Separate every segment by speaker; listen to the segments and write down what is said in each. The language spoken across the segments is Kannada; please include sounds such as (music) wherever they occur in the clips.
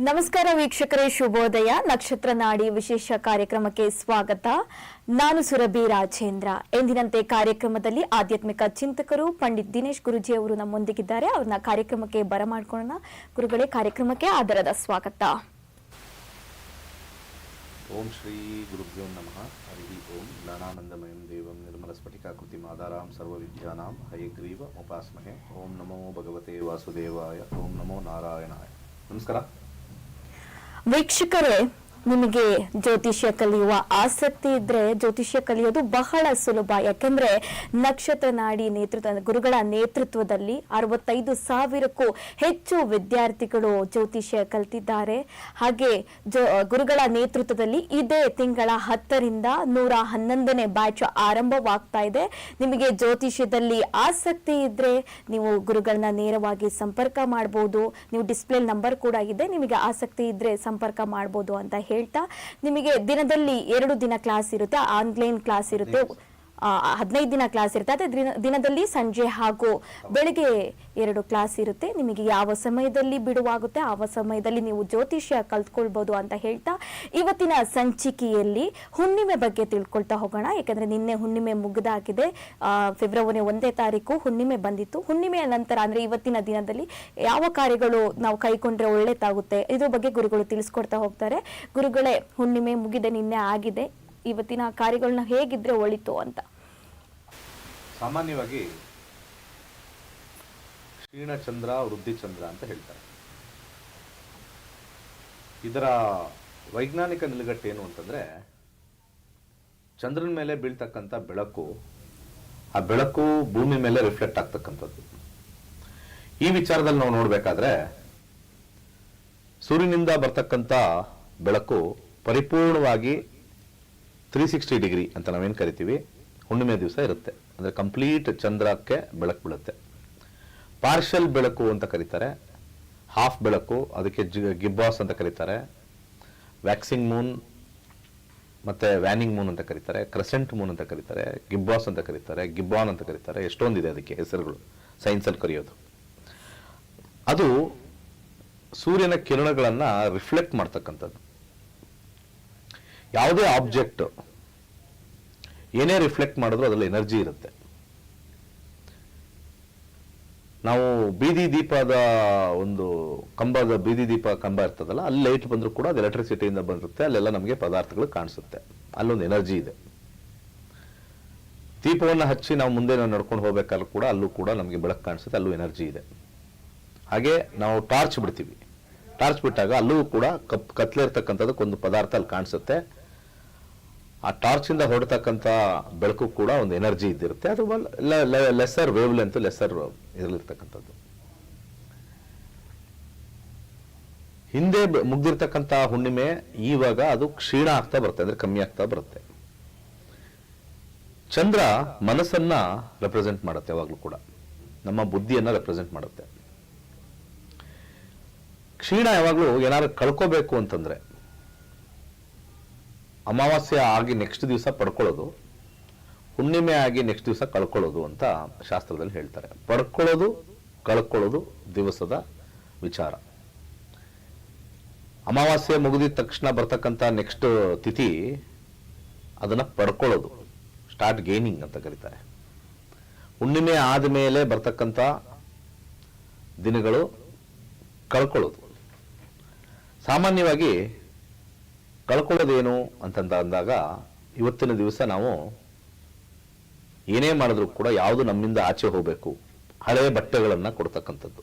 Speaker 1: ನಮಸ್ಕಾರ ವೀಕ್ಷಕರೇ, ಶುಭೋದಯ. ನಕ್ಷತ್ರ ನಾಡಿ ವಿಶೇಷ ಕಾರ್ಯಕ್ರಮಕ್ಕೆ ಸ್ವಾಗತ. ನಾನು ಸುರಭಿ ರಾಜೇಂದ್ರ. ಎಂದಿನಂತೆ ಕಾರ್ಯಕ್ರಮದಲ್ಲಿ ಆಧ್ಯಾತ್ಮಿಕ ಚಿಂತಕರು ಪಂಡಿತ್ ದಿನೇಶ್ ಗುರುಜಿ ಅವರು ನಮ್ಮೊಂದಿಗಿದ್ದಾರೆ. ಅವ್ರನ್ನ ಕಾರ್ಯಕ್ರಮಕ್ಕೆ ಬರಮಾಡ್ಕೊಳ್ಳೋಣ. ಗುರುಗಳೇ, ಕಾರ್ಯಕ್ರಮಕ್ಕೆ ಆದರದ ಸ್ವಾಗತ.
Speaker 2: ಓಂ ಶ್ರೀ ಗುರುಭ್ಯೋ ನಮಃ. ಹರಿ ಓಂ. ಜ್ಞಾನಾನಂದಮಯಂ ದೇವಂ ನಿರ್ಮಲ ಸ್ಫಟಿಕಾಕೃತಿ ಮಾದಾರಾಂ ಸರ್ವವಿದ್ಯಾನಾಂ ಹಯಗ್ರೀವ ಉಪಾಸ್ಮಹೆ. ಓಂ ನಮೋ ಭಗವತೆ ವಾಸುದೇವಾಯ. ಓಂ ನಮೋ ನಾರಾಯಣಾಯ. ನಮಸ್ಕಾರ.
Speaker 1: ವೀಕ್ಷಕರೇ ನಿಮಗೆ ಜ್ಯೋತಿಷ್ಯ ಕಲಿಯುವ ಆಸಕ್ತಿ ಇದ್ರೆ ಜ್ಯೋತಿಷ್ಯ ಕಲಿಯೋದು ಬಹಳ ಸುಲಭ. ಯಾಕೆಂದ್ರೆ ನಕ್ಷತ್ರ ನಾಡಿ ನೇತೃತ್ವ, ಗುರುಗಳ ನೇತೃತ್ವದಲ್ಲಿ ಅರವತ್ತೈದು ಸಾವಿರಕ್ಕೂ ಹೆಚ್ಚು ವಿದ್ಯಾರ್ಥಿಗಳು ಜ್ಯೋತಿಷ್ಯ ಕಲ್ತಿದ್ದಾರೆ. ಹಾಗೆ ಗುರುಗಳ ನೇತೃತ್ವದಲ್ಲಿ ಇದೇ ತಿಂಗಳ ಹತ್ತರಿಂದ ನೂರ ಹನ್ನೊಂದನೇ ಬ್ಯಾಚ್ ಆರಂಭವಾಗ್ತಾ ಇದೆ. ನಿಮಗೆ ಜ್ಯೋತಿಷ್ಯದಲ್ಲಿ ಆಸಕ್ತಿ ಇದ್ರೆ ನೀವು ಗುರುಗಳನ್ನ ನೇರವಾಗಿ ಸಂಪರ್ಕ ಮಾಡಬಹುದು ನೀವು ಡಿಸ್ಪ್ಲೇ ನಂಬರ್ ಕೂಡ ಇದೆ, ನಿಮಗೆ ಆಸಕ್ತಿ ಇದ್ರೆ ಸಂಪರ್ಕ ಮಾಡಬಹುದು ಅಂತ ಹೇಳ್ತಾ ನಿಮಗೆ ದಿನದಲ್ಲಿ ಎರಡು ದಿನ ಕ್ಲಾಸ್ ಇರುತ್ತೆ? ಆನ್ಲೈನ್ ಕ್ಲಾಸ್ ಇರುತ್ತೆ? ಹದಿನೈದು ದಿನ ಕ್ಲಾಸ್ ಇರುತ್ತೆ. ಅದೇ ದಿನ- ದಿನದಲ್ಲಿ ಸಂಜೆ ಹಾಗೂ ಬೆಳಗ್ಗೆ ಎರಡು ಕ್ಲಾಸ್ ಇರುತ್ತೆ. ನಿಮಗೆ ಯಾವ ಸಮಯದಲ್ಲಿ ಬಿಡುವಾಗುತ್ತೆ, ಆ ಸಮಯದಲ್ಲಿ ನೀವು ಜ್ಯೋತಿಷ್ಯ ಕಲ್ತ್ಕೊಳ್ಬಹುದು ಅಂತ ಹೇಳ್ತಾ ಇವತ್ತಿನ ಸಂಚಿಕೆಯಲ್ಲಿ ಹುಣ್ಣಿಮೆ ಬಗ್ಗೆ ತಿಳ್ಕೊಳ್ತಾ ಹೋಗೋಣ. ಯಾಕಂದ್ರೆ ನಿನ್ನೆ ಹುಣ್ಣಿಮೆ ಮುಗಿದಾಗಿದೆ. ಫೆಬ್ರವರಿ ಒಂದೇ ತಾರೀಕು ಹುಣ್ಣಿಮೆ ಬಂದಿತ್ತು. ಹುಣ್ಣಿಮೆಯ ನಂತರ ಅಂದ್ರೆ ಇವತ್ತಿನ ದಿನದಲ್ಲಿ ಯಾವ ಕಾರ್ಯಗಳು ನಾವು ಕೈಕೊಂಡ್ರೆ ಒಳ್ಳೇದಾಗುತ್ತೆ? ಇದ್ರ ಬಗ್ಗೆ ಗುರುಗಳು ತಿಳಿಸ್ಕೊಡ್ತಾ ಹೋಗ್ತಾರೆ. ಗುರುಗಳೇ, ಹುಣ್ಣಿಮೆ ಮುಗಿದೆ, ನಿನ್ನೆ ಆಗಿದೆ. ಇವತ್ತಿನ ಕಾರ್ಯಗಳನ್ನ ಹೇಗಿದ್ರೆ ಒಳಿತು ಅಂತ.
Speaker 2: ಸಾಮಾನ್ಯವಾಗಿ ಕ್ಷೀಣಚಂದ್ರ, ವೃದ್ಧಿಚಂದ್ರ ಅಂತ ಹೇಳ್ತಾರೆ. ಇದರ ವೈಜ್ಞಾನಿಕ ನಿಲುಗಟ್ಟು ಏನು ಅಂತಂದ್ರೆ, ಚಂದ್ರನ ಮೇಲೆ ಬೀಳ್ತಕ್ಕಂಥ ಬೆಳಕು, ಆ ಬೆಳಕು ಭೂಮಿ ಮೇಲೆ ರಿಫ್ಲೆಕ್ಟ್ ಆಗ್ತಕ್ಕಂಥದ್ದು. ಈ ವಿಚಾರದಲ್ಲಿ ನಾವು ನೋಡಬೇಕಾದ್ರೆ, ಸೂರ್ಯನಿಂದ ಬರ್ತಕ್ಕಂಥ ಬೆಳಕು ಪರಿಪೂರ್ಣವಾಗಿ ತ್ರೀ ಸಿಕ್ಸ್ಟಿ ಡಿಗ್ರಿ ಅಂತ ನಾವೇನು ಕರಿತೀವಿ? ಹುಣ್ಣಿಮೆ ದಿವಸ ಇರುತ್ತೆ. ಅಂದರೆ ಕಂಪ್ಲೀಟ್ ಚಂದ್ರಕ್ಕೆ ಬೆಳಕು ಬೀಳುತ್ತೆ. ಪಾರ್ಷಲ್ ಬೆಳಕು ಅಂತ ಕರೀತಾರೆ. ಹಾಫ್ ಬೆಳಕು, ಅದಕ್ಕೆ ಜಿ- ಗಿಬ್ಬಾಸ್ ಅಂತ ಕರೀತಾರೆ. ವ್ಯಾಕ್ಸಿಂಗ್ ಮೂನ್ ಮತ್ತು ವ್ಯಾನಿಂಗ್ ಮೂನ್ ಅಂತ ಕರೀತಾರೆ. ಕ್ರೆಸೆಂಟ್ ಮೂನ್ ಅಂತ ಕರೀತಾರೆ. ಗಿಬ್ಬಾಸ್ ಅಂತ ಕರೀತಾರೆ. ಗಿಬ್ಬಾನ್ ಅಂತ ಕರೀತಾರೆ. ಎಷ್ಟೊಂದಿದೆ ಅದಕ್ಕೆ ಹೆಸರುಗಳು ಸೈನ್ಸಲ್ಲಿ ಕರೆಯೋದು. ಅದು ಸೂರ್ಯನ ಕಿರಣಗಳನ್ನು ರಿಫ್ಲೆಕ್ಟ್ ಮಾಡ್ತಕ್ಕಂಥದ್ದು. ಯಾವುದೇ ಆಬ್ಜೆಕ್ಟ್ ಏನೇ ರಿಫ್ಲೆಕ್ಟ್ ಮಾಡಿದ್ರು ಅದರಲ್ಲಿ ಎನರ್ಜಿ ಇರುತ್ತೆ. ನಾವು ಬೀದಿ ದೀಪದ ಒಂದು ಕಂಬದ ಬೀದಿ ದೀಪ ಕಂಬ ಇರ್ತದಲ್ಲ, ಅಲ್ಲಿ ಲೈಟ್ ಬಂದರೂ ಕೂಡ ಅದು ಎಲೆಕ್ಟ್ರಿಸಿಟಿಯಿಂದ ಬಂದಿರುತ್ತೆ, ಅಲ್ಲೆಲ್ಲ ನಮಗೆ ಪದಾರ್ಥಗಳು ಕಾಣಿಸುತ್ತೆ. ಅಲ್ಲೊಂದು ಎನರ್ಜಿ ಇದೆ. ದೀಪವನ್ನು ಹಚ್ಚಿ ನಾವು ಮುಂದೆ ನಾವು ನಡ್ಕೊಂಡು ಹೋಗ್ಬೇಕಾದ್ರೂ ಕೂಡ ಅಲ್ಲೂ ಕೂಡ ನಮಗೆ ಬೆಳಕು ಕಾಣಿಸುತ್ತೆ, ಅಲ್ಲೂ ಎನರ್ಜಿ ಇದೆ. ಹಾಗೆ ನಾವು ಟಾರ್ಚ್ ಬಿಡ್ತೀವಿ. ಟಾರ್ಚ್ ಬಿಟ್ಟಾಗ ಅಲ್ಲೂ ಕೂಡ ಕಪ್, ಕತ್ಲೆ ಇರ್ತಕ್ಕಂಥದಕ್ಕೊಂದು ಪದಾರ್ಥ ಅಲ್ಲಿ ಕಾಣಿಸುತ್ತೆ. ಆ ಟಾರ್ಚಿಂದ ಹೊರಡ್ತಕ್ಕಂಥ ಬೆಳಕು ಕೂಡ ಒಂದು ಎನರ್ಜಿ ಇದ್ದಿರುತ್ತೆ. ಅದು ಲೆಸರ್ ವೇವ್ ಲೆಂತ್ ಲೆಸರ್ ಇರಲಿರ್ತಕ್ಕಂಥದ್ದು. ಹಿಂದೆ ಮುಗ್ದಿರ್ತಕ್ಕಂಥ ಹುಣ್ಣಿಮೆ ಈವಾಗ ಅದು ಕ್ಷೀಣ ಆಗ್ತಾ ಬರುತ್ತೆ, ಅಂದ್ರೆ ಕಮ್ಮಿ ಆಗ್ತಾ ಬರುತ್ತೆ. ಚಂದ್ರ ಮನಸ್ಸನ್ನ ರೆಪ್ರೆಸೆಂಟ್ ಮಾಡುತ್ತೆ ಯಾವಾಗಲೂ ಕೂಡ. ನಮ್ಮ ಬುದ್ಧಿಯನ್ನ ರೆಪ್ರೆಸೆಂಟ್ ಮಾಡುತ್ತೆ. ಕ್ಷೀಣ ಯಾವಾಗಲೂ ಏನಾದ್ರು ಕಳ್ಕೋಬೇಕು ಅಂತಂದ್ರೆ ಅಮಾವಾಸ್ಯೆ ಆಗಿ ನೆಕ್ಸ್ಟ್ ದಿವಸ ಪಡ್ಕೊಳ್ಳೋದು, ಹುಣ್ಣಿಮೆ ಆಗಿ ನೆಕ್ಸ್ಟ್ ದಿವಸ ಕಳ್ಕೊಳ್ಳೋದು ಅಂತ ಶಾಸ್ತ್ರದಲ್ಲಿ ಹೇಳ್ತಾರೆ. ಪಡ್ಕೊಳ್ಳೋದು, ಕಳ್ಕೊಳ್ಳೋದು ದಿವಸದ ವಿಚಾರ. ಅಮಾವಾಸ್ಯೆ ಮುಗಿದಿದ ತಕ್ಷಣ ಬರ್ತಕ್ಕಂಥ ನೆಕ್ಸ್ಟ್ ತಿಥಿ ಅದನ್ನು ಪಡ್ಕೊಳ್ಳೋದು ಸ್ಟಾರ್ಟ್ ಗೇನಿಂಗ್ ಅಂತ ಕರೀತಾರೆ. ಹುಣ್ಣಿಮೆ ಆದಮೇಲೆ ಬರ್ತಕ್ಕಂಥ ದಿನಗಳು ಕಳ್ಕೊಳ್ಳೋದು. ಸಾಮಾನ್ಯವಾಗಿ ಕಳ್ಕೊಳ್ಳೋದೇನು ಅಂತಂತ ಅಂದಾಗ ಇವತ್ತಿನ ದಿವಸ ನಾವು ಏನೇ ಮಾಡಿದ್ರು ಕೂಡ ಯಾವುದು ನಮ್ಮಿಂದ ಆಚೆ ಹೋಗಬೇಕು. ಹಳೆಯ ಬಟ್ಟೆಗಳನ್ನು ಕೊಡ್ತಕ್ಕಂಥದ್ದು.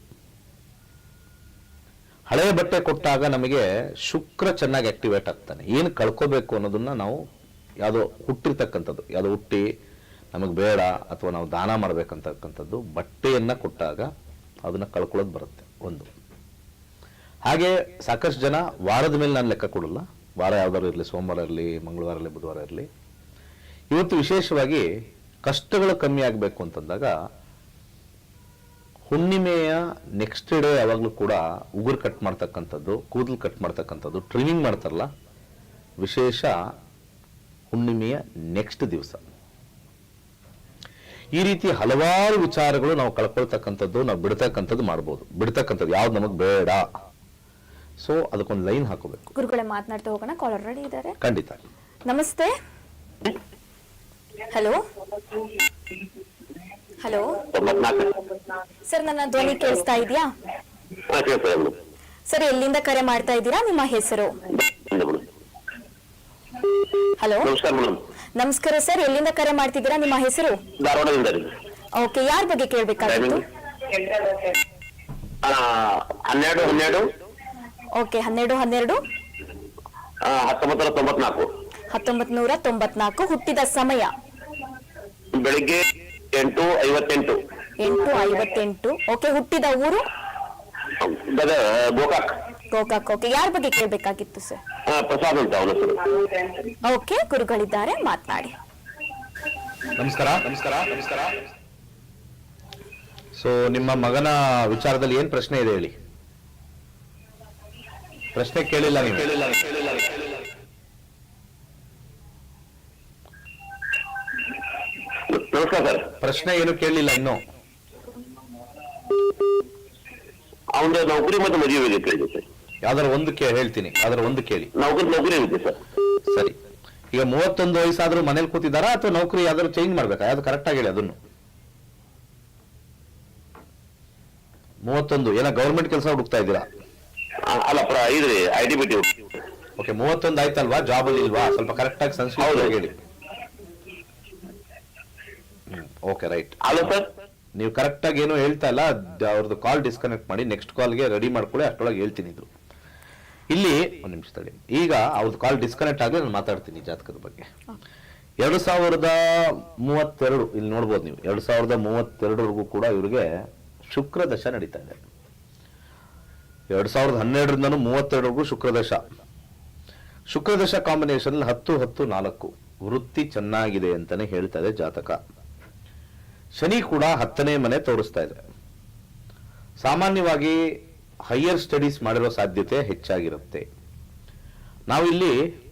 Speaker 2: ಹಳೆಯ ಬಟ್ಟೆ ಕೊಟ್ಟಾಗ ನಮಗೆ ಶುಕ್ರ ಚೆನ್ನಾಗಿ ಆಕ್ಟಿವೇಟ್ ಆಗ್ತಾನೆ. ಏನು ಕಳ್ಕೋಬೇಕು ಅನ್ನೋದನ್ನ ನಾವು ಯಾವುದೋ ಹುಟ್ಟಿರ್ತಕ್ಕಂಥದ್ದು. ಯಾವುದೋ ಹುಟ್ಟಿ ನಮಗೆ ಬೇಡ ಅಥವಾ ನಾವು ದಾನ ಮಾಡಬೇಕಂತಕ್ಕಂಥದ್ದು ಬಟ್ಟೆಯನ್ನ ಕೊಟ್ಟಾಗ ಅದನ್ನ ಕಳ್ಕೊಳ್ಳೋದು ಬರುತ್ತೆ ಒಂದು. ಹಾಗೆ ಸಾಕಷ್ಟು ಜನ ವಾರದ ಮೇಲೆ ನಾನು ಲೆಕ್ಕ ಕೊಡಲ್ಲ. ವಾರ ಯಾವ್ದಾದ್ರು ಇರಲಿ, ಸೋಮವಾರ ಇರಲಿ, ಮಂಗಳವಾರ ಇರಲಿ, ಬುಧವಾರ ಇರಲಿ. ಇವತ್ತು ವಿಶೇಷವಾಗಿ ಕಷ್ಟಗಳು ಕಮ್ಮಿ ಆಗಬೇಕು ಅಂತಂದಾಗ ಹುಣ್ಣಿಮೆಯ ನೆಕ್ಸ್ಟ್ ಡೇ ಯಾವಾಗಲೂ ಕೂಡ ಉಗುರು ಕಟ್ ಮಾಡ್ತಕ್ಕಂಥದ್ದು, ಕೂದಲು ಕಟ್ ಮಾಡ್ತಕ್ಕಂಥದ್ದು ಟ್ರಿಮಿಂಗ್ ಮಾಡ್ತಾರಲ್ಲ, ವಿಶೇಷ ಹುಣ್ಣಿಮೆಯ ನೆಕ್ಸ್ಟ್ ದಿವಸ. ಈ ರೀತಿ ಹಲವಾರು ವಿಚಾರಗಳು ನಾವು ಕಳ್ಕೊಳ್ತಕ್ಕಂಥದ್ದು, ನಾವು ಬಿಡ್ತಕ್ಕಂಥದ್ದು ಮಾಡ್ಬೋದು. ಬಿಡ್ತಕ್ಕಂಥದ್ದು ಯಾವ್ದು ನಮಗೆ ಬೇಡ. ಸೊ ಅದಕ್ಕೊಂದು ಲೈನ್ ಹಾಕೋಬೇಕು.
Speaker 1: ಗುರುಗಳೇ ಮಾತನಾಡ್ತಾ ಹೋಗೋಣ. ಕಾಲರ್ ರೆಡಿ ಇದ್ದಾರೆ?
Speaker 2: ಖಂಡಿತ.
Speaker 1: ನಮಸ್ತೆ. ಹಲೋ ಹಲೋ ಸರ್ ನನ್ನ ಧ್ವನಿ ಕೇಳಿಸ್ತಾ ಇದೆಯಾ? ಸರ್ ಎಲ್ಲಿಂದ ಕರೆ ಮಾಡ್ತಾ ಇದ್ದೀರಾ? ನಿಮ್ಮ ಹೆಸರು? ಹಲೋ
Speaker 3: ನಮಸ್ಕಾರ
Speaker 1: ಸರ್ ಎಲ್ಲಿಂದ ಕರೆ ಮಾಡ್ತಿದ್ದೀರಾ? ನಿಮ್ಮ ಹೆಸರು? ಓಕೆ ಯಾರ ಬಗ್ಗೆ ಕೇಳಬೇಕಾಗಿತ್ತು?
Speaker 3: ಹನ್ನೆರಡು ಹನ್ನೆರಡು.
Speaker 1: ಓಕೆ ಹನ್ನೆರಡು ಹನ್ನೆರಡು?
Speaker 3: ಆ, ಹತ್ತೊಂಬತ್ತು ನೂರ ತೊಂಬತ್ನಾಲ್ಕು.
Speaker 1: ಹತ್ತೊಂಬತ್ ನೂರ ತೊಂಬತ್ನಾಲ್ಕು ಹುಟ್ಟಿದ ಸಮಯ?
Speaker 3: ಬೆಳಿಗ್ಗೆ ಎಂಟು ಐವತ್ತೆಂಟು.
Speaker 1: ಎಂಟು ಐವತ್ತೆಂಟು. ಓಕೆ ಹುಟ್ಟಿದ ಊರು?
Speaker 3: ಗೋಕಾಕ್.
Speaker 1: ಗೋಕಾಕ್ ಓಕೆ. ಯಾರ ಬಗ್ಗೆ ಕೇಳಬೇಕಾಗಿತ್ತು ಸರ್
Speaker 3: ಪ್ರಸಾದ್ ಅಂತ ಅವನ ಹೆಸರು.
Speaker 1: ಓಕೆ ಗುರುಗಳಿದ್ದಾರೆ ಮಾತನಾಡಿ.
Speaker 2: ನಮಸ್ಕಾರ. ನಮಸ್ಕಾರ ನಮಸ್ಕಾರ. ಸೊ ನಿಮ್ಮ ಮಗನ ವಿಚಾರದಲ್ಲಿ ಏನ್ ಪ್ರಶ್ನೆ ಇದೆ ಹೇಳಿ? ಪ್ರಶ್ನೆ ಕೇಳಿಲ್ಲ ನೀವು ಕೇಳಿಲ್ಲ
Speaker 3: ನಮಸ್ಕಾರ ಸರ್.
Speaker 2: ಪ್ರಶ್ನೆ ಏನು ಕೇಳಿಲ್ಲ ಇನ್ನು.
Speaker 3: ಅವನ ನೌಕರಿ ಮತ್ತೆ ಮದುವೆ ಇದೆ ಕೇಳಿದೆ ಸರ್.
Speaker 2: ಯಾವ್ದಾರ ಒಂದು ಕೇ ಹೇಳ್ತೀನಿ. ಅದರ ಒಂದು ಕೇಳಿ.
Speaker 3: ನೌಕರಿ ನೌಕರಿ ಇದೆ ಸರ್.
Speaker 2: ಸರಿ. ಈಗ ಮೂವತ್ತೊಂದು ವಯಸ್ಸಾದ್ರೂ ಮನೇಲಿ ಕೂತಿದ್ದಾರಾ ಅಥವಾ ನೌಕರಿ ಯಾವ್ದಾದ್ರು ಚೇಂಜ್ ಮಾಡ್ಬೇಕಾ? ಯಾವ್ದು ಕರೆಕ್ಟ್ ಆಗಿ ಹೇಳಿ ಅದನ್ನು. ಮೂವತ್ತೊಂದು. ಏನೋ ಗೌರ್ಮೆಂಟ್ ಕೆಲಸ ಹುಡುಕ್ತಾ ಇದ್ದೀರಾ?
Speaker 3: ಅಲ್ಲ ಪ್ರ ಇದ್ರಿ I T B T
Speaker 2: okay ಮೂವತ್ತೊಂದು ಆಯ್ತಲ್ವಾ? ಜಾಬ್ ಅಲ್ಲಿ ಇಲ್ವಾ? ಸ್ವಲ್ಪ ಕರೆಕ್ಟ್ ಆಗಿ ಸಂಸ್ಕೃತ ಹೇಳಿ. ಓಕೆ ರೈಟ್
Speaker 3: ಅಲ್ಲ ಸರ್
Speaker 2: ನೀವು ಕರೆಕ್ಟ್ ಆಗಿ ಏನೋ ಹೇಳ್ತಾ ಇಲ್ಲ ಅವ್ರದ್ದು ಕಾಲ್ ಡಿಸ್ಕನೆಕ್ಟ್ ಮಾಡಿ ನೆಕ್ಸ್ಟ್ ಕಾಲ್ಗೆ ರೆಡಿ ಮಾಡ್ಕೊಳ್ಳಿ ಅಷ್ಟೊಳಗೆ ಹೇಳ್ತೀನಿ ಇದು. ಇಲ್ಲಿ ಒಂದು ನಿಮಿಷ ತಡಿ. ಈಗ ಅವ್ರದ್ದು ಕಾಲ್ ಡಿಸ್ಕನೆಕ್ಟ್ ಆಗಲಿ ನಾನು ಮಾತಾಡ್ತೀನಿ ಜಾತಕದ ಬಗ್ಗೆ. ಎರಡು ಸಾವಿರದ ಮೂವತ್ತೆರಡು ಇಲ್ಲಿ ನೋಡ್ಬೋದು ನೀವು. ಎರಡು ಸಾವಿರದ ಮೂವತ್ತೆರಡವರೆಗೂ ಕೂಡ ಇವರಿಗೆ ಶುಕ್ರ ದಶ ನಡೀತಾ ಇದೆ. ಎರಡು ಸಾವಿರದ ಹನ್ನೆರಡರಿಂದನೂ ಮೂವತ್ತೆರಡವರೆಗೂ ಶುಕ್ರದಶ. ಶುಕ್ರದಶ ಶುಕ್ರ ದಶ ಕಾಂಬಿನೇಷನ್ ಹತ್ತು ಹತ್ತು ನಾಲ್ಕು. ವೃತ್ತಿ ಚೆನ್ನಾಗಿದೆ ಅಂತಾನೆ ಹೇಳ್ತಾ ಇದೆ ಜಾತಕ. ಶನಿ ಕೂಡ ಹತ್ತನೇ ಮನೆ ತೋರಿಸ್ತಾ ಇದೆ. ಸಾಮಾನ್ಯವಾಗಿ ಹೈಯರ್ ಸ್ಟಡೀಸ್ ಮಾಡಿರೋ ಸಾಧ್ಯತೆ ಹೆಚ್ಚಾಗಿರುತ್ತೆ. ನಾವಿಲ್ಲಿ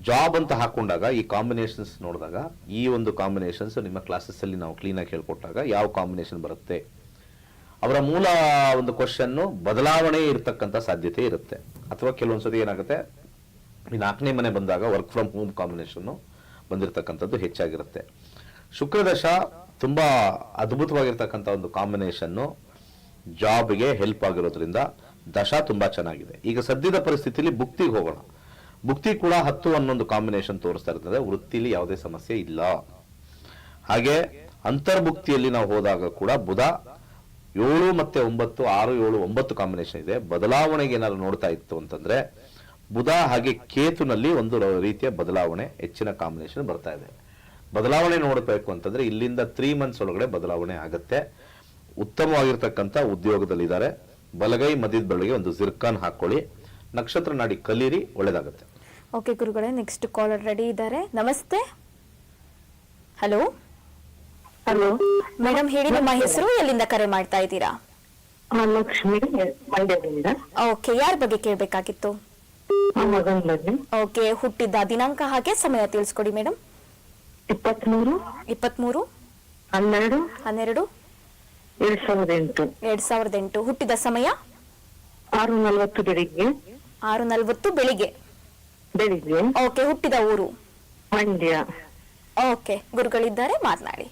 Speaker 2: ಜಾಬ್ ಅಂತ ಹಾಕೊಂಡಾಗ, ಈ ಕಾಂಬಿನೇಷನ್ಸ್ ನೋಡಿದಾಗ, ಈ ಒಂದು ಕಾಂಬಿನೇಷನ್ಸ್ ನಿಮ್ಮ ಕ್ಲಾಸಸ್ ಅಲ್ಲಿ ನಾವು ಕ್ಲೀನಾಗಿ ಹೇಳ್ಕೊಟ್ಟಾಗ ಯಾವ ಕಾಂಬಿನೇಷನ್ ಬರುತ್ತೆ? ಅವರ ಮೂಲ ಒಂದು ಕ್ವಶನ್ನು ಬದಲಾವಣೆ ಇರತಕ್ಕಂಥ ಸಾಧ್ಯತೆ ಇರುತ್ತೆ. ಅಥವಾ ಕೆಲವೊಂದ್ಸತಿ ಏನಾಗುತ್ತೆ? ಈ ನಾಲ್ಕನೇ ಮನೆ ಬಂದಾಗ ವರ್ಕ್ ಫ್ರಮ್ ಹೋಮ್ ಕಾಂಬಿನೇಷನ್ನು ಬಂದಿರತಕ್ಕಂಥದ್ದು ಹೆಚ್ಚಾಗಿರುತ್ತೆ. ಶುಕ್ರದಶ ತುಂಬ ಅದ್ಭುತವಾಗಿರ್ತಕ್ಕಂಥ ಒಂದು ಕಾಂಬಿನೇಷನ್ನು ಜಾಬ್ಗೆ ಹೆಲ್ಪ್ ಆಗಿರೋದ್ರಿಂದ ದಶ ತುಂಬ ಚೆನ್ನಾಗಿದೆ. ಈಗ ಸದ್ಯದ ಪರಿಸ್ಥಿತಿಯಲ್ಲಿ ಭುಕ್ತಿಗೆ ಹೋಗೋಣ. ಬುಕ್ತಿ ಕೂಡ ಹತ್ತು ಅನ್ನೊಂದು ಕಾಂಬಿನೇಷನ್ ತೋರಿಸ್ತಾ ಇರ್ತದೆ. ವೃತ್ತಿಲಿ ಯಾವುದೇ ಸಮಸ್ಯೆ ಇಲ್ಲ. ಹಾಗೆ ಅಂತರ್ಭುಕ್ತಿಯಲ್ಲಿ ನಾವು ಹೋದಾಗ ಕೂಡ ಬುಧ ಏಳು ಮತ್ತೆ ಒಂಬತ್ತು, ಆರು, ಏಳು, ಒಂಬತ್ತು ಕಾಂಬಿನೇಷನ್ ಇದೆ. ಬದಲಾವಣೆಗೆ ಏನಾದ್ರು ನೋಡ್ತಾ ಇತ್ತು ಅಂತಂದ್ರೆ, ಬುಧ ಹಾಗೆ ಕೇತುನಲ್ಲಿ ಒಂದು ರೀತಿಯ ಬದಲಾವಣೆ, ಹೆಚ್ಚಿನ ಕಾಂಬಿನೇಷನ್ ಬರ್ತಾ ಇದೆ. ಬದಲಾವಣೆ ನೋಡಬೇಕು ಅಂತಂದ್ರೆ, ಇಲ್ಲಿಂದ ತ್ರೀ ಮಂತ್ಸ್ ಒಳಗಡೆ ಬದಲಾವಣೆ ಆಗುತ್ತೆ. ಉತ್ತಮವಾಗಿರ್ತಕ್ಕಂಥ ಉದ್ಯೋಗದಲ್ಲಿದ್ದಾರೆ. ಬಲಗೈ ಮಧ್ಯದ ಬೆಳಗ್ಗೆ ಒಂದು ಜಿರ್ಕಾನ್ ಹಾಕೊಳ್ಳಿ. ನಕ್ಷತ್ರ ನಾಡಿ ಕಲೀರಿ, ಒಳ್ಳೇದಾಗುತ್ತೆ.
Speaker 1: ಓಕೆ ಗುರುಗಳೇ ನೆಕ್ಸ್ಟ್ ಕಾಲರ್ ರೆಡಿ ಇದ್ದಾರೆ. ನಮಸ್ತೆ. Hello
Speaker 4: hello?
Speaker 1: ಮೇಡಮ್ ಹೇಳಿ ನಿಮ್ಮ ಹೆಸರು ಎಲ್ಲಿಂದ ಕರೆ ಮಾಡ್ತಾ ಇದ್ದೀರಾ?
Speaker 4: ಲಕ್ಷ್ಮಿ ಮಂಡ್ಯದಿಂದ.
Speaker 1: ಓಕೆ ಯಾರ ಬಗ್ಗೆ ಕೇಳಬೇಕಾಗಿತ್ತು?
Speaker 4: ಆ ಮಗನ ಬಗ್ಗೆ
Speaker 1: ಓಕೆ ಹುಟ್ಟಿದ ದಿನಾಂಕ ಹಾಗೆ ಸಮಯ ತಿಳಿಸ್ಕೊಡಿ ಮೇಡಮ್.
Speaker 4: ಇಪ್ಪತ್ಮೂರು
Speaker 1: ಇಪ್ಪತ್ಮೂರು
Speaker 4: ಹನ್ನೆರಡು.
Speaker 1: ಹನ್ನೆರಡು?
Speaker 4: ಎರಡ್ ಸಾವಿರದ ಎಂಟು.
Speaker 1: ಎರಡ್ ಸಾವಿರದ ಎಂಟು. ಹುಟ್ಟಿದ ಸಮಯ?
Speaker 4: ಆರು ನಲವತ್ತು ಬೆಳಿಗ್ಗೆ.
Speaker 1: ಆರು ನಲ್ವತ್ತು ಬೆಳಿಗ್ಗೆ.
Speaker 4: ಬೆಳಿಗ್ಗೆ.
Speaker 1: ಓಕೆ ಹುಟ್ಟಿದ ಊರು?
Speaker 4: ಮಂಡ್ಯ.
Speaker 1: ಓಕೆ ಗುರುಗಳಿದ್ದಾರೆ ಮಾತನಾಡಿ.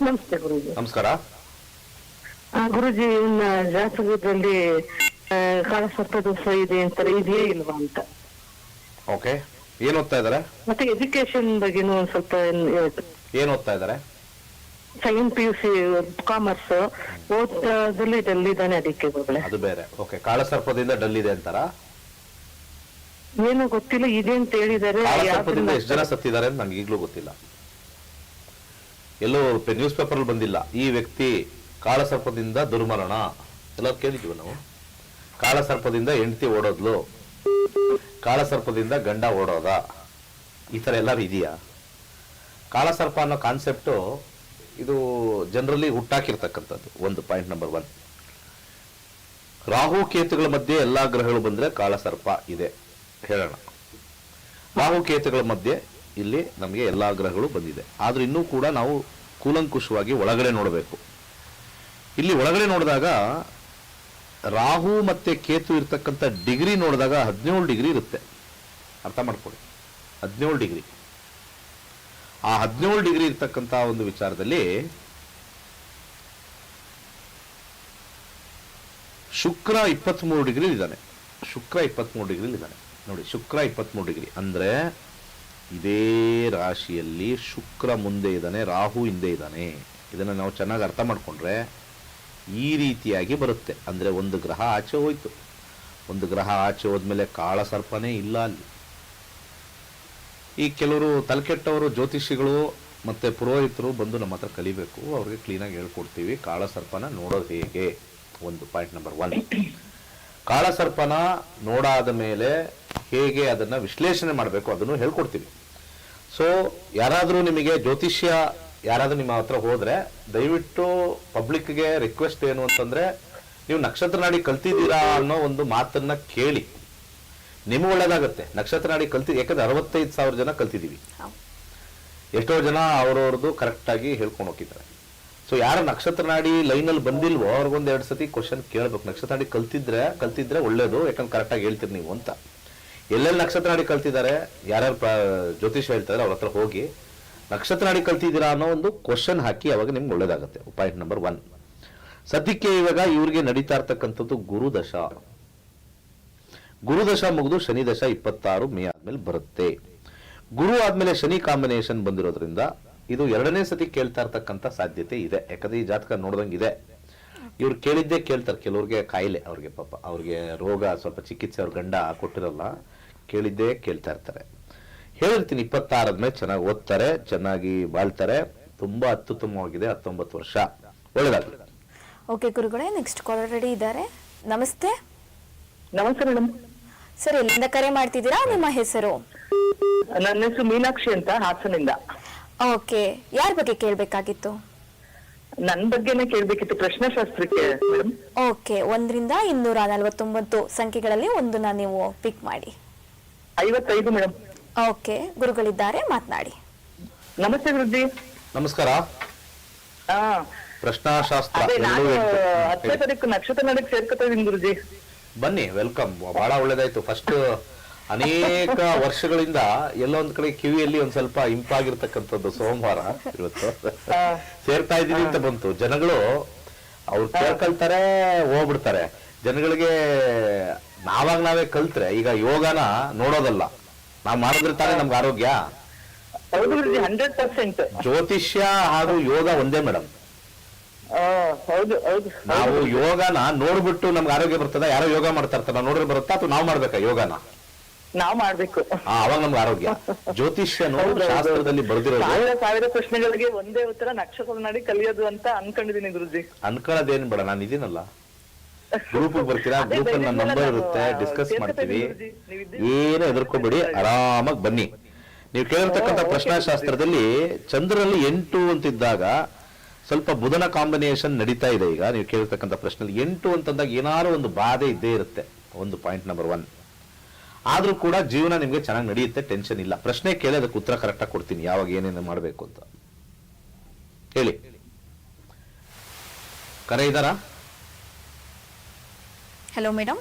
Speaker 4: ನಮಸ್ತೆ ಗುರುಜಿ.
Speaker 2: ನಮಸ್ಕಾರ.
Speaker 4: ಆ, ಗುರುಜಿ ಇನ್ನ ಜಾತಕದಲ್ಲಿ ಆ, ಕಾಲಸರ್ಪ ದೋಷ ಇದೆ ಅಂತಾರೆ ಇದೆಯೇ ಇಲ್ವಾ ಅಂತ.
Speaker 2: ಓಕೆ. ಏನ್ ಓದ್ತಾ ಇದಾರೆ
Speaker 4: ಮತ್ತೆ ಎಜುಕೇಶನ್ ಬಗ್ಗೆನೂ ಒಂದ್ ಸ್ವಲ್ಪ
Speaker 2: ಏನ್ ಓದ್ತಾ ಇದ್ದಾರೆ?
Speaker 4: Second P U C commerce ಓದಲ್ಲಿ ಇದ್ದಾನೆ ಅದಕ್ಕೆ ಗುರುಗಳೇ.
Speaker 2: ಅದು ಬೇರೆ. ಓಕೆ. ಕಾಳಸರ್ಪದಿಂದ ಡಲ್ ಇದೆ ಅಂತಾರ?
Speaker 4: ಏನೋ ಗೊತ್ತಿಲ್ಲ ಇದೆ ಅಂತ ಹೇಳಿದ್ದಾರೆ
Speaker 2: ಕಾಳಸರ್ಪದಿಂದ ಎಷ್ಟು ಜನ ಸತ್ತಿದ್ದಾರೆ ಅಂತ ನಂಗೆ ಈಗಲೂ ಗೊತ್ತಿಲ್ಲ. ಎಲ್ಲೋ ನ್ಯೂಸ್ ಪೇಪರ್ ಬಂದಿಲ್ಲ. ಈ ವ್ಯಕ್ತಿ ಕಾಳಸರ್ಪದಿಂದ ದುರ್ಮರಣ. ಎಲ್ಲ ಕೇಳಿದ್ವಿ ನಾವು. ಕಾಳಸರ್ಪದಿಂದ ಹೆಂಡತಿ ಓಡೋದ್ಲು. ಕಾಳಸರ್ಪದಿಂದ ಗಂಡ ಓಡೋದ. ಈ ಥರ ಎಲ್ಲರೂ ಇದೆಯಾ? ಕಾಳಸರ್ಪ ಅನ್ನೋ ಕಾನ್ಸೆಪ್ಟು ಇದು ಜನರಲ್ಲಿ ಹುಟ್ಟಾಕಿರ್ತಕ್ಕಂಥದ್ದು. ಒಂದು ಪಾಯಿಂಟ್ ನಂಬರ್ ಒನ್ ರಾಹು ಕೇತುಗಳ ಮಧ್ಯೆ ಎಲ್ಲ ಗ್ರಹಗಳು ಬಂದರೆ ಕಾಳಸರ್ಪ ಇದೆ. ಹೇಳೋಣ. ರಾಹು ಕೇತುಗಳ ಮಧ್ಯೆ ಇಲ್ಲಿ ನಮಗೆ ಎಲ್ಲ ಗ್ರಹಗಳು ಬಂದಿದೆ. ಆದರೂ ಇನ್ನೂ ಕೂಡ ನಾವು ಕೂಲಂಕುಷವಾಗಿ ಒಳಗಡೆ ನೋಡಬೇಕು. ಇಲ್ಲಿ ಒಳಗಡೆ ನೋಡಿದಾಗ ರಾಹು ಮತ್ತೆ ಕೇತು ಇರ್ತಕ್ಕಂಥ ಡಿಗ್ರಿ ನೋಡಿದಾಗ ಹದಿನೇಳು ಡಿಗ್ರಿ ಇರುತ್ತೆ. ಅರ್ಥ ಮಾಡ್ಕೊಳ್ಳಿ. ಹದಿನೇಳು ಡಿಗ್ರಿ. ಆ ಹದಿನೇಳು ಡಿಗ್ರಿ ಇರ್ತಕ್ಕಂಥ ಒಂದು ವಿಚಾರದಲ್ಲಿ ಶುಕ್ರ ಇಪ್ಪತ್ತ್ಮೂರು ಡಿಗ್ರಿ ಇದ್ದಾನೆ. ಶುಕ್ರ ಇಪ್ಪತ್ತ್ಮೂರು ಡಿಗ್ರಿ ಇದ್ದಾನೆ. ನೋಡಿ, ಶುಕ್ರ ಇಪ್ಪತ್ತ್ಮೂರು ಡಿಗ್ರಿ. ಅಂದರೆ ಇದೇ ರಾಶಿಯಲ್ಲಿ ಶುಕ್ರ ಮುಂದೆ ಇದ್ದಾನೆ, ರಾಹು ಹಿಂದೆ ಇದ್ದಾನೆ. ಇದನ್ನು ನಾವು ಚೆನ್ನಾಗಿ ಅರ್ಥ ಮಾಡಿಕೊಂಡ್ರೆ ಈ ರೀತಿಯಾಗಿ ಬರುತ್ತೆ. ಅಂದರೆ ಒಂದು ಗ್ರಹ ಆಚೆ ಹೋಯ್ತು. ಒಂದು ಗ್ರಹ ಆಚೆ ಹೋದ್ಮೇಲೆ ಕಾಳ ಸರ್ಪನೇ ಇಲ್ಲ ಅಲ್ಲಿ. ಈ ಕೆಲವರು ತಲೆಕೆಟ್ಟವರು, ಜ್ಯೋತಿಷಿಗಳು ಮತ್ತು ಪುರೋಹಿತರು ಬಂದು ನಮ್ಮ ಹತ್ರ ಕಲಿಬೇಕು. ಅವ್ರಿಗೆ ಕ್ಲೀನಾಗಿ ಹೇಳ್ಕೊಡ್ತೀವಿ. ಕಾಳ ಸರ್ಪನ ನೋಡೋದು ಹೇಗೆ? ಒಂದು ಪಾಯಿಂಟ್ ನಂಬರ್ ಒನ್ ಕಾಳ ಸರ್ಪನ ನೋಡಾದ ಮೇಲೆ ಹೇಗೆ ಅದನ್ನು ವಿಶ್ಲೇಷಣೆ ಮಾಡಬೇಕು ಅದನ್ನು ಹೇಳ್ಕೊಡ್ತೀವಿ. ಸೊ ಯಾರಾದರೂ ನಿಮಗೆ ಜ್ಯೋತಿಷ್ಯ ಯಾರಾದರೂ ನಿಮ್ಮ ಹತ್ರ ಹೋದ್ರೆ, ದಯವಿಟ್ಟು ಪಬ್ಲಿಕ್ಗೆ ರಿಕ್ವೆಸ್ಟ್ ಏನು ಅಂತಂದ್ರೆ, ನೀವು ನಕ್ಷತ್ರ ನಾಡಿ ಕಲ್ತಿದ್ದೀರಾ ಅನ್ನೋ ಒಂದು ಮಾತನ್ನ ಕೇಳಿ. ನಿಮಗೆ ಒಳ್ಳೇದಾಗುತ್ತೆ. ನಕ್ಷತ್ರ ನಾಡಿ ಕಲ್ತಿ, ಯಾಕಂದ್ರೆ ಅರವತ್ತೈದು ಸಾವಿರ ಜನ ಕಲ್ತಿದ್ದೀವಿ. ಎಷ್ಟೋ ಜನ ಅವ್ರವ್ರದ್ದು ಕರೆಕ್ಟಾಗಿ ಹೇಳ್ಕೊಂಡು ಹೋಗಿದ್ದಾರೆ. ಸೊ ಯಾರು ನಕ್ಷತ್ರ ನಾಡಿ ಲೈನಲ್ಲಿ ಬಂದಿಲ್ವೋ, ಅವ್ರಿಗೊಂದು ಎರಡು ಸತಿ ಕ್ವಶನ್ ಕೇಳಬೇಕು. ನಕ್ಷತ್ರ ನಾಡಿ ಕಲ್ತಿದ್ರೆ ಕಲ್ತಿದ್ರೆ ಒಳ್ಳೇದು, ಯಾಕಂದ್ರೆ ಕರೆಕ್ಟಾಗಿ ಹೇಳ್ತೀರಿ ನೀವು ಅಂತ. ಎಲ್ಲೆಲ್ಲಿ ನಕ್ಷತ್ರ ನಾಡಿ ಕಲ್ತಿದ್ದಾರೆ, ಯಾರ್ಯಾರು ಜ್ಯೋತಿಷ್ ಹೇಳ್ತಾರೆ, ಅವ್ರ ಹತ್ರ ಹೋಗಿ ನಕ್ಷತ್ರ ನಾಡಿ ಕಲ್ತಿದ್ದೀರಾ ಅನ್ನೋ ಒಂದು ಕ್ವಶನ್ ಹಾಕಿ ಅವಾಗ ನಿಮ್ಗೆ ಒಳ್ಳೇದಾಗುತ್ತೆ. ಪಾಯಿಂಟ್ ನಂಬರ್ ಒನ್ ಸದ್ಯಕ್ಕೆ ಇವಾಗ ಇವ್ರಿಗೆ ನಡೀತಾ ಇರ್ತಕ್ಕಂಥದ್ದು ಗುರುದಶ. ಗುರುದಶ ಮುಗಿದು ಶನಿ ದಶ ಇಪ್ಪತ್ತಾರು, ಮೇ ಆದ್ಮೇಲೆ ಬರುತ್ತೆ. ಗುರು ಆದ್ಮೇಲೆ ಶನಿ ಕಾಂಬಿನೇಷನ್ ಬಂದಿರೋದ್ರಿಂದ ಇದು ಎರಡನೇ ಸತಿ ಕೇಳ್ತಾ ಇರ್ತಕ್ಕಂಥ ಸಾಧ್ಯತೆ ಇದೆ. ಯಾಕಂದ್ರೆ ಈ ಜಾತಕ ನೋಡ್ದಂಗೆ ಇದೆ ಇವ್ರು ಕೇಳಿದ್ದೇ ಕೇಳ್ತಾರೆ. ಕೆಲವ್ರಿಗೆ ಕಾಯಿಲೆ, ಅವ್ರಿಗೆ ಪಾಪ, ಅವ್ರಿಗೆ ರೋಗ, ಸ್ವಲ್ಪ ಚಿಕಿತ್ಸೆ ಅವ್ರ ಗಂಡ ಕೊಟ್ಟಿರಲ್ಲ ಕೇಳಿದ್ದೇ ಕೇಳ್ತಾ ಇರ್ತಾರೆ. ಹೇಳಿರ್ತೀನಿ ಇಪ್ಪತ್ತಾರದ್ಮೇಲೆ ಚೆನ್ನಾಗಿ ಓದ್ತಾರೆ ಚೆನ್ನಾಗಿ ಬಾಳ್ತಾರೆ. ತುಂಬಾ ಅತ್ಯುತ್ತಮವಾಗಿದೆ ಹತ್ತೊಂಬತ್ತು ವರ್ಷ. ಒಳ್ಳೇದಾಗ್ಲಿ.
Speaker 1: ಓಕೆ ಗುರುಗಳೇ ನೆಕ್ಸ್ಟ್ ಕಾಲರ್ ರೆಡಿ ಇದ್ದಾರೆ. ನಮಸ್ತೆ.
Speaker 4: ನಮಸ್ತೆ ಮೇಡಮ್
Speaker 1: ಸರ್ ಎಲ್ಲಿಂದ ಕರೆ ಮಾಡ್ತಿದ್ದೀರಾ? ನಿಮ್ಮ ಹೆಸರು?
Speaker 4: ನನ್ನ ಹೆಸರು ಮೀನಾಕ್ಷಿ ಅಂತ ಹಾಸನಿಂದ.
Speaker 1: ಓಕೆ ಯಾರ ಬಗ್ಗೆ ಕೇಳಬೇಕಾಗಿತ್ತು?
Speaker 4: ನನ್ನ ಬಗ್ಗೆನೇ ಕೇಳ್ಬೇಕಿತ್ತು ಪ್ರಶ್ನಶಾಸ್ತ್ರಕ್ಕೆ ಮೇಡಮ್
Speaker 1: ಓಕೆ ಒಂದರಿಂದ ಇನ್ನೂರ ನಲವತ್ತೊಂಬತ್ತು ಸಂಖ್ಯೆಗಳಲ್ಲಿ ಒಂದನ್ನ ನೀವು ಪಿಕ್ ಮಾಡಿ.
Speaker 4: ಐವತ್ತೈದು ಮೇಡಮ್.
Speaker 1: ಓಕೆ ಗುರುಗಳಿದ್ದಾರೆ ಮಾತನಾಡಿ.
Speaker 4: ನಮಸ್ತೆ ಗುರುಜಿ.
Speaker 2: ನಮಸ್ಕಾರ.
Speaker 4: ಹಾ.
Speaker 2: ಪ್ರಶ್ನಾಶಾಸ್ತ್ರ
Speaker 4: ಅದೇ. ಹತ್ತನೇ ತಾರೀಕು ನಕ್ಷತ್ರ ನಡಕ್ ಸೇರ್ಕೊತೀನಿ ಇದೀನಿ ಗುರುಜಿ.
Speaker 2: ಬನ್ನಿ ವೆಲ್ಕಮ್. ಬಹಳ ಒಳ್ಳೇದಾಯ್ತು. ಫಸ್ಟ್ ಅನೇಕ ವರ್ಷಗಳಿಂದ ಎಲ್ಲ ಒಂದ್ ಕಡೆ ಕಿವಿಯಲ್ಲಿ ಒಂದ್ ಸ್ವಲ್ಪ ಇಂಪಾಗಿರ್ತಕ್ಕಂಥದ್ದು ಸೋಮವಾರ ಇವತ್ತು.
Speaker 4: ಆ,
Speaker 2: ಸೇರ್ತಾ ಇದೀನಿ ಅಂತ ಬಂತು. ಜನಗಳು ಅವ್ರು ಕೇಳ್ಕೊಳ್ತಾರೆ ಹೋಗ್ಬಿಡ್ತಾರೆ. ಜನಗಳಿಗೆ ನಾವಾಗ ನಾವೇ ಕಲ್ತ್ರೆ ಈಗ ಯೋಗನ ನೋಡೋದಲ್ಲ. ನಾವ್ ಮಾಡಿದ್ರೆ ತಾನೇ ನಮ್ಗೆ ಆರೋಗ್ಯ.
Speaker 4: ಹೌದು ಗುರುಜಿ ಹಂಡ್ರೆಡ್ ಪರ್ಸೆಂಟ್
Speaker 2: ಜ್ಯೋತಿಷ್ಯ ಹಾಗೂ ಯೋಗ ಒಂದೇ ಮೇಡಮ್
Speaker 4: ಹೌದು ಹೌದು
Speaker 2: ನಾವು ಯೋಗನ ನೋಡ್ಬಿಟ್ಟು ನಮ್ಗೆ ಆರೋಗ್ಯ ಬರ್ತದ? ಯಾರೋ ಯೋಗ ಮಾಡ್ತಾ ಇರ್ತಾರ ನೋಡ್ರಿ ಬರುತ್ತಾ? ಅಥವಾ ನಾವು ಮಾಡ್ಬೇಕಾ ಯೋಗನ?
Speaker 4: ನಾವ್ ಮಾಡ್ಬೇಕು.
Speaker 2: ಆ, ಅವಾಗ ನಮ್ಗೆ ಆರೋಗ್ಯ. ಜ್ಯೋತಿಷ್ಯ (laughs)
Speaker 4: ಹೌದು, ಹೌದು.
Speaker 2: ಶಾಸ್ತ್ರದಲ್ಲಿ ಬರೆದಿರೋದು.
Speaker 4: ಸಾವಿರ ಸಾವಿರ ಪ್ರಶ್ನೆಗಳಿಗೆ ಒಂದೇ ಉತ್ತರ ನಕ್ಷತ್ರ ನಾಡಿ ಕಲಿಯೋದು ಅಂತ ಅನ್ಕೊಂಡಿದೀನಿ ಗುರುಜಿ.
Speaker 2: ಅನ್ಕೊಳ್ಳೋದೇನ್ ಬೇಡ ನಾನು ಇದೀನಲ್ಲ. ಗ್ರೂಪ್ ಬರ್ತೀರಾ? ಗ್ರೂಪ್ ಅಲ್ಲಿ ನನ್ನ ನಂಬರ್ ಇರುತ್ತೆ. ಡಿಸ್ಕಸ್ ಮಾಡ್ತೀವಿ. ಏನು ಎದುರ್ಕೋಬೇಡಿ ಆರಾಮಾಗಿ ಬನ್ನಿ. ನೀವು ಕೇಳಿರ್ತಕ್ಕಂಥ ಪ್ರಶ್ನಾಶಾಸ್ತ್ರದಲ್ಲಿ ಚಂದ್ರನಲ್ಲಿ ಎಂಟು ಅಂತಿದ್ದಾಗ ಸ್ವಲ್ಪ ಬುಧನ ಕಾಂಬಿನೇಷನ್ ನಡೀತಾ ಇದೆ ಈಗ. ನೀವು ಕೇಳಿರ್ತಕ್ಕಂಥ ಪ್ರಶ್ನೆ ಎಂಟು ಅಂತಂದಾಗ ಏನಾದ್ರು ಒಂದು ಬಾಧೆ ಇದ್ದೇ ಇರುತ್ತೆ. ಒಂದು ಪಾಯಿಂಟ್ ನಂಬರ್ ಒನ್ ಆದ್ರೂ ಕೂಡ ಜೀವನ ನಿಮ್ಗೆ ಚೆನ್ನಾಗಿ ನಡೆಯುತ್ತೆ ಟೆನ್ಷನ್ ಇಲ್ಲ. ಪ್ರಶ್ನೆ ಕೇಳಿ ಅದಕ್ಕೆ ಉತ್ತರ ಕರೆಕ್ಟಾಗಿ ಕೊಡ್ತೀನಿ. ಯಾವಾಗ ಏನೇನು ಮಾಡಬೇಕು ಅಂತ. ಹೇಳಿ. ಕರೆ ಇದ್ದಾರಾ?
Speaker 1: ಹಲೋ ಮೇಡಮ್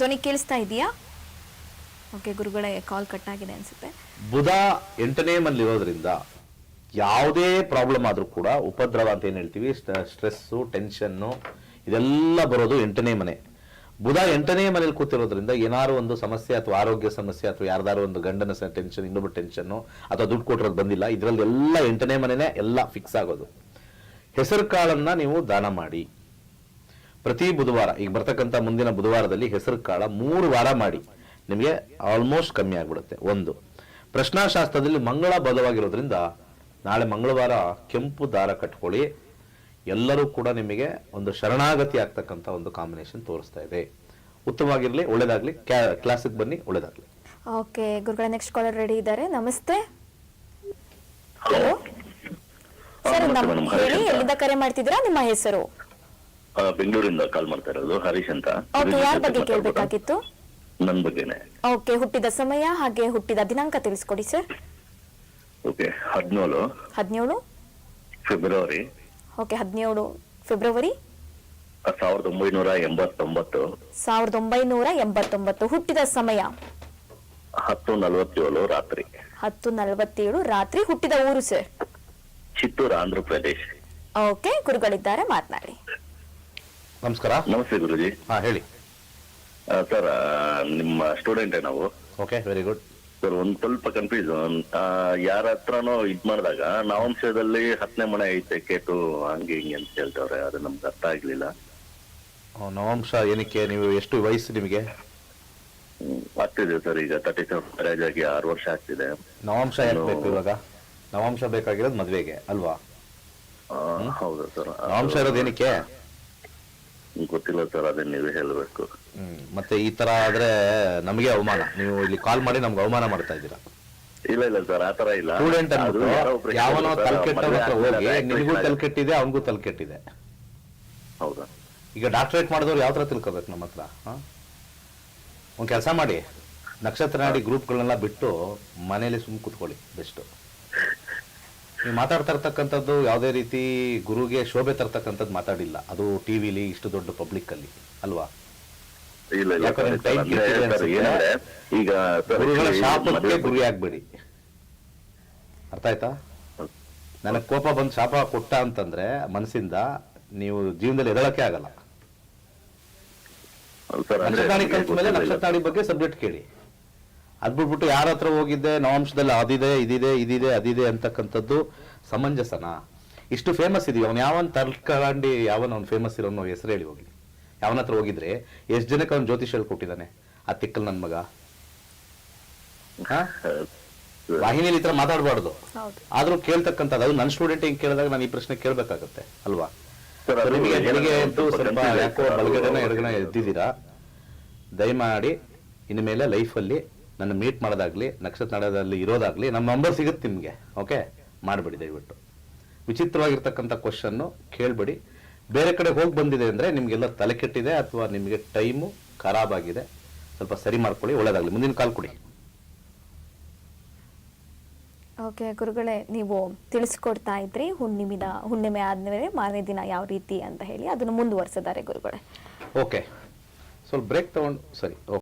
Speaker 1: ಧ್ವನಿ ಕೇಳಿಸ್ತಾ ಇದೆಯಾ? ಓಕೆ ಗುರುಗಳೇ ಕಾಲ್ ಕಟ್ ಆಗಿದೆ ಅನ್ಸುತ್ತೆ.
Speaker 2: ಬುಧ ಎಂಟನೇ ಮನೇಲಿ ಇರೋದ್ರಿಂದ ಯಾವುದೇ ಪ್ರಾಬ್ಲಮ್ ಆದರೂ ಕೂಡ ಉಪದ್ರವ ಅಂತ ಏನು ಹೇಳ್ತೀವಿ? ಸ್ಟ್ರೆಸ್ಸು ಟೆನ್ಷನ್ನು ಇದೆಲ್ಲ ಬರೋದು ಎಂಟನೇ ಮನೆ. ಬುಧ ಎಂಟನೇ ಮನೇಲಿ ಕೂತಿರೋದ್ರಿಂದ ಏನಾದ್ರು ಒಂದು ಸಮಸ್ಯೆ ಅಥವಾ ಆರೋಗ್ಯ ಸಮಸ್ಯೆ ಅಥವಾ ಯಾರ್ದಾರು ಒಂದು ಗಂಡನ ಟೆನ್ಷನ್ ಇನ್ನೊಬ್ಬ ಟೆನ್ಷನ್ನು ಅಥವಾ ದುಡ್ಡು ಕೊಟ್ಟಿರೋದು ಬಂದಿಲ್ಲ, ಇದರಲ್ಲಿ ಎಲ್ಲ ಎಂಟನೇ ಮನೆನೇ ಎಲ್ಲ ಫಿಕ್ಸ್ ಆಗೋದು. ಹೆಸರು ಕಾಳನ್ನು ನೀವು ದಾನ ಮಾಡಿ. ಪ್ರತಿ ಬುಧವಾರ ಈಗ ಬರ್ತಕ್ಕಂಥ ಮುಂದಿನ ಬುಧವಾರದಲ್ಲಿ ಹೆಸರು ಕಾಳ ಮೂರು ವಾರ ಮಾಡಿ. ನಿಮಗೆ ಆಲ್ಮೋಸ್ಟ್ ಕಮ್ಮಿ ಆಗ್ಬಿಡುತ್ತೆ ಒಂದು. ಪ್ರಶ್ನಾಶಾಸ್ತ್ರದಲ್ಲಿ ಮಂಗಳ ಬಲವಾಗಿರೋದ್ರಿಂದ ನಾಳೆ ಮಂಗಳವಾರ ಕೆಂಪು ದಾರ ಕಟ್ಕೊಳ್ಳಿ. ಎಲ್ಲರೂ ಕೂಡ ನಿಮಗೆ ಒಂದು ಶರಣಾಗತಿ ಆಗ್ತಕ್ಕಂಥ ಒಂದು ಕಾಂಬಿನೇಷನ್ ತೋರಿಸ್ತಾ ಇದೆ. ಉತ್ತಮವಾಗಿರಲಿ ಒಳ್ಳೇದಾಗಲಿ ಕ್ಲಾಸಿಗೆ ಬನ್ನಿ ಒಳ್ಳೇದಾಗಲಿ.
Speaker 1: ಓಕೆ ಗುರುಗಳ ನೆಕ್ಸ್ಟ್ ಕಾಲರ್ ರೆಡಿ ಇದ್ದಾರೆ. ನಮಸ್ತೆ. ಹಲೋ ಸರ್ ಹೇಳಿ ಎಲ್ಲಿಂದ ಕರೆ ಮಾಡ್ತಿದ್ದೀರಾ? ನಿಮ್ಮ ಹೆಸರು.
Speaker 3: ಬೆಂಗಳೂರಿಂದ ಕಾಲ್ ಮಾಡ್ತಾ ಇರೋದು ಹರೀಶ್ ಅಂತ.
Speaker 1: ಓಕೆ ಯಾರ ಬಗ್ಗೆ ಕೇಳಬೇಕಾಗಿತ್ತು?
Speaker 3: ನನ್ ಬಗ್ಗೆನೆ.
Speaker 1: ಓಕೆ ಹುಟ್ಟಿದ ಸಮಯ ಹಾಗೆ ಹುಟ್ಟಿದ ದಿನಾಂಕ ತಿಳಿಸ್ಕೊಡಿ ಸರ್
Speaker 3: ಓಕೆ ಹದಿನೇಳು.
Speaker 1: ಹದಿನೇಳು?
Speaker 3: ಫೆಬ್ರವರಿ
Speaker 1: ಓಕೆ ಹದಿನೇಳು. ಫೆಬ್ರವರಿ
Speaker 3: ಸಾವಿರದ ಒಂಬೈನೂರ ಎಂಬತ್ತೊಂಬತ್ತು.
Speaker 1: ಸಾವಿರದ ಒಂಬೈನೂರ ಎಂಬತ್ತೊಂಬತ್ತು. ಹುಟ್ಟಿದ ಸಮಯ?
Speaker 3: ಹತ್ತು ನಲವತ್ತೇಳು ರಾತ್ರಿ.
Speaker 1: ಹತ್ತು ನಲವತ್ತೇಳು ರಾತ್ರಿ. ಹುಟ್ಟಿದ ಊರು ಸರ್
Speaker 3: ಚಿತ್ತೂರು ಆಂಧ್ರ ಪ್ರದೇಶ್.
Speaker 1: ಓಕೆ ಗುರುಗಳಿದ್ದಾರೆ ಮಾತನಾಡಿ.
Speaker 2: ನಮಸ್ಕಾರ.
Speaker 3: ನಮಸ್ತೆ ಗುರುಜಿ.
Speaker 2: ಹಾ ಹೇಳಿ.
Speaker 3: ಸರ್ ನಿಮ್ಮ ಸ್ಟೂಡೆಂಟ್ ನಾವು?
Speaker 2: ಓಕೆ ವೆರಿ ಗುಡ್
Speaker 3: ಸರ್ ಒಂದ್ ಸ್ವಲ್ಪ ಕನ್ಫ್ಯೂಷನ್ ಯಾರ ಹತ್ರನೋ ಇದ್ ಮಾಡಿದಾಗ ನವಂಶದಲ್ಲಿ ಹತ್ತನೇ ಮನೆ ಐತೆ ಕೇಟು ಹಂಗೆ ಹಿಂಗೆ ಅಂತ ಹೇಳ್ತವ್ರೆ ಅದು ನಮ್ಗೆ ಅರ್ಥ ಆಗ್ಲಿಲ್ಲ.
Speaker 2: ನವಾಂಶ ಏನಕ್ಕೆ? ನೀವು ಎಷ್ಟು ವಯಸ್ಸು ನಿಮಗೆ?
Speaker 3: ಹ್ಮ್, ಆಗ್ತಿದೆ ಸರ್ ಈಗ ತರ್ಟಿ ಸೆವೆನ್ ಮ್ಯಾರೇಜ್ ಆಗಿ ಆರು ವರ್ಷ ಆಗ್ತಿದೆ.
Speaker 2: ನವಾಂಶ ಯಾಕೆ ಬೇಕು ಇವಾಗ? ನವಾಂಶ ಬೇಕಾಗಿರೋದು ಮದ್ವೆಗೆ ಅಲ್ವಾ?
Speaker 3: ಆ, ಹೌದು ಸರ್
Speaker 2: ನವಾಂಶ ಇರೋದು ಏನಕ್ಕೆ?
Speaker 3: ಗೊತ್ತಿಲ್ಲ ಸರ್ ಅದೇ ನೀವೇ ಹೇಳ್ಬೇಕು.
Speaker 2: ಹ್ಮ್. ಮತ್ತೆ ಈ ತರ ಆದ್ರೆ ನಮಗೆ ಅವಮಾನ. ನೀವು ಇಲ್ಲಿ ಕಾಲ್ ಮಾಡಿ ನಮ್ಗೆ ಅವಮಾನ ಮಾಡ್ತಾ ಇದ್ದೀರಾ?
Speaker 3: ಇಲ್ಲ ಇಲ್ಲ ಸರ್ ಆತರ ಇಲ್ಲ.
Speaker 2: ಸ್ಟೂಡೆಂಟ್
Speaker 3: ಅದು
Speaker 2: ಅನ್ಬಿಟ್ಟು
Speaker 3: ಯಾರೋ ಒಬ್ರು
Speaker 2: ಯಾವನೋ ತಲೆ
Speaker 3: ಮದ್ವೆ
Speaker 2: ಹತ್ರ
Speaker 3: ಆದ್ಮೇಲೆ
Speaker 2: ಹೋಗಿ
Speaker 3: ಅದು
Speaker 2: ನಿನಗೂ
Speaker 3: activate
Speaker 2: ತಲೆ ಕೆಟ್ಟಿದೆ ಅವನಿಗೂ ತಲೆ ಕೆಟ್ಟಿದೆ.
Speaker 3: ಹೌದಾ?
Speaker 2: ಈಗ ಡಾಕ್ಟರೇಟ್ ಮಾಡಿದವ್ರು ಯಾವ ತರ ತಿಳ್ಕೋಬೇಕು ನಮ್ಮ ಹತ್ರ ಹಾ? ಕೆಲಸ ಮಾಡಿ. ನಕ್ಷತ್ರ ನಾಡಿ ಗ್ರೂಪ್ಗಳನ್ನೆಲ್ಲ ಬಿಟ್ಟು ಮನೇಲಿ ಸುಮ್ ಕುತ್ಕೊಳ್ಳಿ ಬೆಸ್ಟ್ ನೀವು ಮಾತಾಡ್ತಾ ಇರ್ತಕ್ಕಂಥದ್ದು ಯಾವುದೇ ರೀತಿ ಗುರುಗೆ ಶೋಭೆ ತರ್ತಕ್ಕಂಥದ್ದು ಮಾತಾಡಿಲ್ಲ. ಅದು ಟಿವಿಲಿ ಇಷ್ಟು ದೊಡ್ಡ ಪಬ್ಲಿಕ್ ಅಲ್ಲಿ ಅಲ್ವಾ?
Speaker 3: ಇಲ್ಲ ಇಲ್ಲ
Speaker 2: ಯಾಕಂದ್ರೆ
Speaker 3: ಸರ್,
Speaker 2: time
Speaker 3: ಅಂದ್ರೆ
Speaker 2: ಕೆಟ್ಟಿದೆ
Speaker 3: ಸರ್,
Speaker 2: ಅನ್ಸುತ್ತೆ.
Speaker 3: ಏನಂದ್ರೆ ಈಗ ಸರ್,
Speaker 2: ಗುರುಗಳ
Speaker 3: actually
Speaker 2: ಶಾಪಕ್ಕೆ
Speaker 3: ಮದುವೆ
Speaker 2: ಗುರಿ ಆಗ್ಬೇಡಿ. ಅರ್ಥ ಆಯ್ತಾ? ನನಗೆ ಕೋಪ ಬಂದು ಶಾಪ ಕೊಟ್ಟ ಅಂತಂದ್ರೆ ಮನಸ್ಸಿಂದ ನೀವು ಜೀವನದಲ್ಲಿ ಎದಳಕ್ಕೆ ಆಗಲ್ಲ.
Speaker 3: ಸರ್, ಅಂದ್ರೆ
Speaker 2: ನಕ್ಷತ್ರಾಣಿ ಕಲ್ತ ಮೇಲೆ. ನಕ್ಷತ್ರಾಣಿ ಬಗ್ಗೆ ಸಬ್ಜೆಕ್ಟ್ ಕೇಳಿ. ಅದ್ ಬಿಟ್ಬಿಟ್ಟು ಯಾರ ಹತ್ರ ಹೋಗಿದ್ದೆ ನವಾಂಶದಲ್ಲಿ ಅದಿದೆ ಇದಿದೆ ಇದಿದೆ ಅದಿದೆ ಅಂತಕ್ಕಂಥದ್ದು ಸಮಂಜಸನ? ಇಷ್ಟು ಫೇಮಸ್ ಇದೀವಿ ಅವ್ನು ಯಾವನ್ ತರ್ಕಂಡಿ ಯಾವನ್ ಅವ್ನು ಫೇಮಸ್ ಇರೋನು ಹೆಸರು ಹೇಳಿ ಹೋಗ್ಲಿ ಯಾವನ ಹತ್ರ ಹೋಗಿದ್ರೆ ಎಷ್ಟು ಜನಕ್ಕೆ ಅವ್ನು ಜ್ಯೋತಿಷ್ ಹೇಳ್ಕೊಟ್ಟಿದ್ದಾನೆ ಆ ತಿಕ್ಕಲ್ ನನ್ ಮಗ? ಹಾ? ವಾಹಿನಿಯಲ್ಲಿ ಈ ತರ ಮಾತಾಡಬಾರ್ದು.
Speaker 1: ಹೌದು.
Speaker 2: ಆದ್ರೂ ಕೇಳ್ತಕ್ಕಂಥದ್ದು ಅದು ನನ್ನ ಸ್ಟೂಡೆಂಟ್ ಹಿಂಗೆ ಕೇಳಿದಾಗ ನಾನು ಈ ಪ್ರಶ್ನೆ ಕೇಳ್ಬೇಕಾಗತ್ತೆ ಅಲ್ವಾ? ನಿಮಗೆ
Speaker 3: ಸ್ವಲ್ಪ
Speaker 2: ಯಾಕೋ. ಬಲಗಡೆನ ಎಡಗಡೆ ಎದ್ದಿದ್ದೀರಾ? ದಯಮಾಡಿ ಇನ್ಮೇಲೆ ಮೇಲೆ ಲೈಫಲ್ಲಿ ನನ್ನ ಮೀಟ್ ಮಾಡೋದಾಗಲಿ ನಕ್ಷತ್ರ ನಾಡದಲ್ಲಿ ಇರೋದಾಗ್ಲಿ ನಮ್ಮ ನಂಬರ್ ಸಿಗುತ್ತೆ ನಿಮಗೆ ಓಕೆ ಮಾಡಬೇಡಿ ದಯವಿಟ್ಟು. ವಿಚಿತ್ರವಾಗಿರ್ತಕ್ಕಂಥ ಕ್ವಶನ್ನು ಕೇಳಬೇಡಿ. ಬೇರೆ ಕಡೆ ಹೋಗಿ ಬಂದಿದೆ ಅಂದರೆ ನಿಮಗೆಲ್ಲ ತಲೆ ಕೆಟ್ಟಿದೆ ಅಥವಾ ನಿಮಗೆ ಟೈಮು ಖರಾಬ್ ಆಗಿದೆ. ಸ್ವಲ್ಪ ಸರಿ ಮಾಡ್ಕೊಳ್ಳಿ ಒಳ್ಳೇದಾಗಲಿ. ಮುಂದಿನ ಕಾಲ್ ಕೊಡಿ.
Speaker 1: ಓಕೆ ಗುರುಗಳೇ ನೀವು ತಿಳಿಸ್ಕೊಡ್ತಾ ಇದ್ರಿ ಹುಣ್ಣಿಮಿದ ಹುಣ್ಣಿಮೆ ಆದಮೇಲೆ ಮಾರನೇ ದಿನ ಯಾವ ರೀತಿ ಅಂತ ಹೇಳಿ ಅದನ್ನು ಮುಂದುವರ್ಸಿದ್ದಾರೆ ಗುರುಗಳೇ.
Speaker 2: ಓಕೆ ಸ್ವಲ್ಪ ಬ್ರೇಕ್ ತಗೊಂಡು ಸರಿ ಓಕೆ